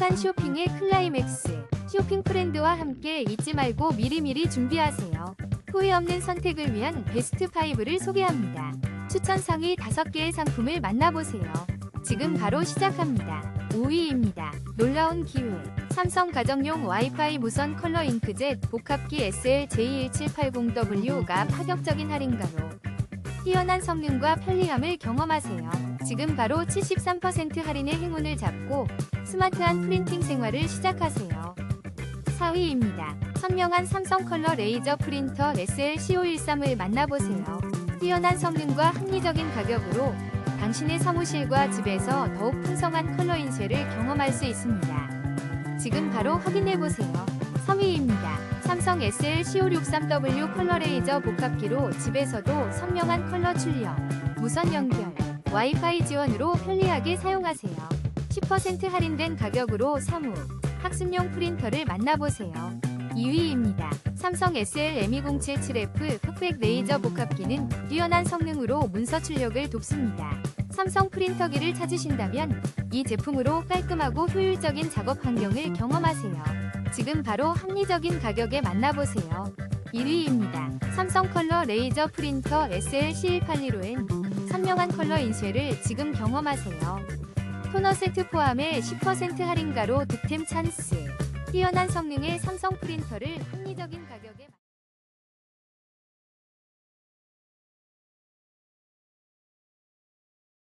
행복한 쇼핑의 클라이맥스. 쇼핑 프렌드와 함께 잊지 말고 미리미리 준비하세요. 후회 없는 선택을 위한 베스트 5를 소개합니다. 추천 상위 5개의 상품을 만나보세요. 지금 바로 시작합니다. 5위입니다. 놀라운 기회. 삼성 가정용 와이파이 무선 컬러 잉크젯 복합기 SL J1780W가 파격적인 할인가로 뛰어난 성능과 편리함을 경험하세요. 지금 바로 73% 할인의 행운을 잡고 스마트한 프린팅 생활을 시작하세요. 4위입니다. 선명한 삼성 컬러 레이저 프린터 SL CO13을 만나보세요. 뛰어난 성능과 합리적인 가격으로 당신의 사무실과 집에서 더욱 풍성한 컬러 인쇄를 경험할 수 있습니다. 지금 바로 확인해보세요. 3위입니다. 삼성 SL CO63W 컬러 레이저 복합기로 집에서도 선명한 컬러 출력, 무선 연결, 와이파이 지원으로 편리하게 사용하세요. 10% 할인된 가격으로 사무, 학습용 프린터를 만나보세요. 2위입니다. 삼성 SL M2077F 흑백 레이저 복합기는 뛰어난 성능으로 문서 출력을 돕습니다. 삼성 프린터기를 찾으신다면 이 제품으로 깔끔하고 효율적인 작업 환경을 경험하세요. 지금 바로 합리적인 가격에 만나보세요. 1위입니다. 삼성 컬러 레이저 프린터 SL C1815N 선명한 컬러 인쇄를 지금 경험하세요. 토너 세트 포함에 10% 할인가로 득템 찬스. 뛰어난 성능의 삼성 프린터를 합리적인